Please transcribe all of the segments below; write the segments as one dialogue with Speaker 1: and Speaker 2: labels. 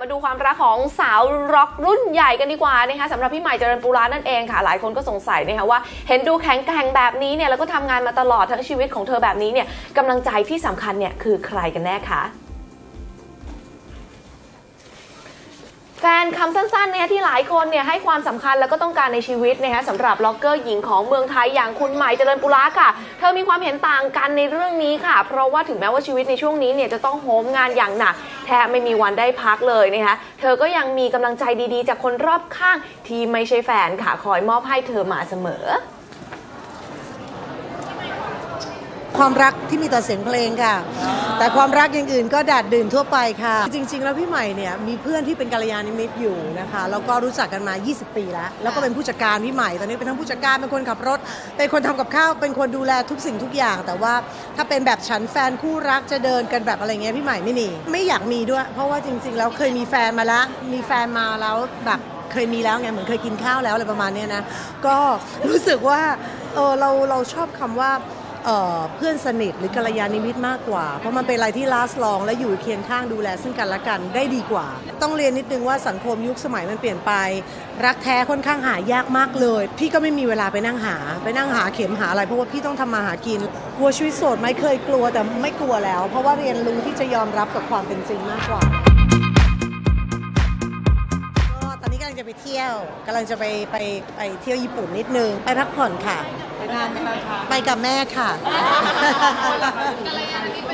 Speaker 1: มาดูความรักของสาวร็อกรุ่นใหญ่กันดีกว่านะคะสำหรับพี่ใหม่เจริญปุระนั่นเองค่ะ หลายคนก็สงสัยนะคะว่า เห็นดูแข็งแกร่งแบบนี้เนี่ยแล้วก็ทำงานมาตลอดทั้งชีวิตของเธอแบบนี้เนี่ยกำลังใจที่สำคัญเนี่ยคือใครกันแน่คะ แฟนคำสั้นๆเนี่ยที่หลายคนเนี่ยให้ความสำคัญแล้วก็ต้องการในชีวิตนะคะสำหรับล็อกเกอร์หญิงของเมืองไทยอย่างคุณใหม่เจริญปุระค่ะ เธอมีความเห็นต่างกันในเรื่องนี้ค่ะ เพราะว่าถึงแม้ว่าชีวิตในช่วงนี้เนี่ยจะต้องโหมงานอย่างหนัก แทบไม่มีวันได้พักเลยนะคะเธอก็ยังมีกำลังใจดีๆ จากคนรอบข้างที่ไม่ใช่แฟนค่ะคอยมอบให้เธอมาเสมอ
Speaker 2: ความรักที่มีต่อเสียงเพลงค่ะ แต่ความรักอย่างอื่นก็ดาดดื่นทั่วไปค่ะ จริง ๆ แล้วพี่ใหม่เนี่ยมีเพื่อนที่เป็นกัลยาณมิตรอยู่นะคะแล้วก็รู้จักกันมา 20 ปีแล้ว แล้วก็เป็นผู้จัดการพี่ใหม่ตอนนี้เป็นทั้งผู้จัดการเป็นคนขับรถ เป็นคนทำกับข้าวเป็นคนดูแลทุกสิ่งทุกอย่าง แต่ว่าถ้าเป็นแบบฉันแฟนคู่รักจะเดินกันแบบอะไรเงี้ยพี่ใหม่ไม่มีไม่อยากมีด้วย เพราะว่าจริง ๆ แล้วเคยมีแฟนมาแล้วมีแฟนมาแล้วแบบเคยมีแล้วไงเหมือนเคยกินข้าวแล้วอะไรประมาณเนี้ยนะก็รู้สึกว่าเออเราเราชอบคำว่า เเพื่อนสนิทหรือกัลยาณมิตรมากกว่า เพราะมันเป็นอะไรที่ last long และอยู่เคียงข้างดูแลซึ่งกันและกันได้ดีกว่า ต้องเรียนนิดนึงว่าสังคมยุคสมัยมันเปลี่ยนไป รักแท้ค่อนข้างหายากมากเลย พี่ก็ไม่มีเวลาไปนั่งหา ไปนั่งหาเข็มหาอะไรเพราะว่าพี่ต้องทำมาหากิน กลัวชีวิตโสดไหมเคยกลัวแต่ไม่กลัวแล้ว เพราะว่าเรียนรู้ที่จะยอมรับกับความเป็นจริงมากกว่า เที่ยวกำลังจะไปไปไปเที่ยวญี่ปุ่นนิดนึง ไปพักผ่อนค่ะ ไปนานไหมคะไปกับแม่ค่ะ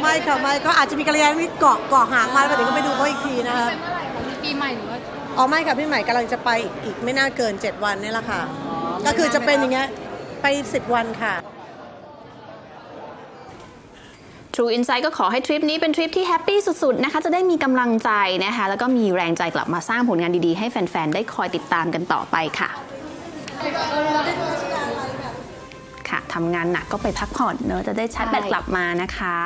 Speaker 2: ไม่ค่ะไม่ก็อาจจะมีกัลยาณมิตรเกาะเกาะหางมาแล้วเดี๋ยวก็ไปดูเขาอีกทีนะคะ
Speaker 3: เป็นเมื่อไหร่คะมีปีใหม่หรือว่า
Speaker 2: อ๋อไม่ค่ะพี่ใหม่กำลังจะไปอีกอีกไม่น่าเกิน 7 วันนี่แหละค่ะ ก็คือจะเป็นอย่างเงี้ยไป 10 วันค่ะ
Speaker 4: True Insight ก็ขอให้ทริปนี้เป็นทริปที่แฮปปี้สุดๆนะคะจะได้มีกำลังใจนะคะแล้วก็มีแรงใจกลับมาสร้างผลงานดีๆ ให้แฟนๆ ได้คอยติดตามกันต่อไปค่ะค่ะทำงานหนักก็ไปพักผ่อนเนอะจะได้ชาร์จแบตกลับมานะคะ